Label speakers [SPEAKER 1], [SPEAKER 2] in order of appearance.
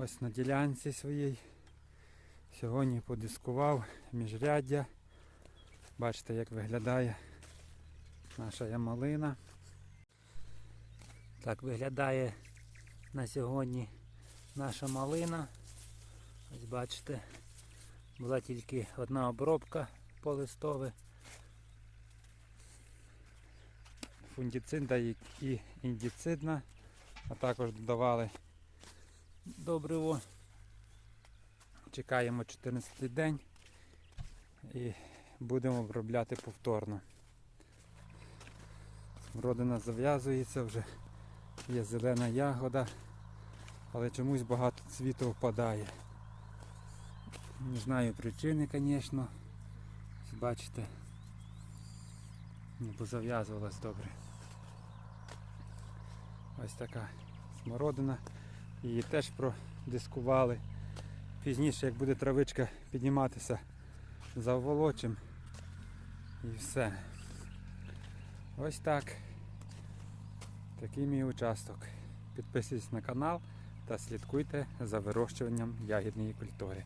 [SPEAKER 1] Ось на ділянці своїй. Сьогодні подискував міжряддя. Бачите, як виглядає наша ямалина. Так виглядає на сьогодні наша малина. Ось бачите, була тільки одна обробка по листове. Фундицидна і і індицидна, а також додавали добриво. Чекаємо 14 день і будемо обробляти повторно. Родина зав'язується вже, є зелена ягода, але чомусь багато цвіту впадає. Не знаю причини, звісно. Бачите, не позав'язувалась добре. Ось така смородина. Її теж продискували. Пізніше, як буде травичка підніматися, заволочим і все. Ось так. Такий мій участок. Підписуйтесь на канал та слідкуйте за вирощуванням ягідної культури.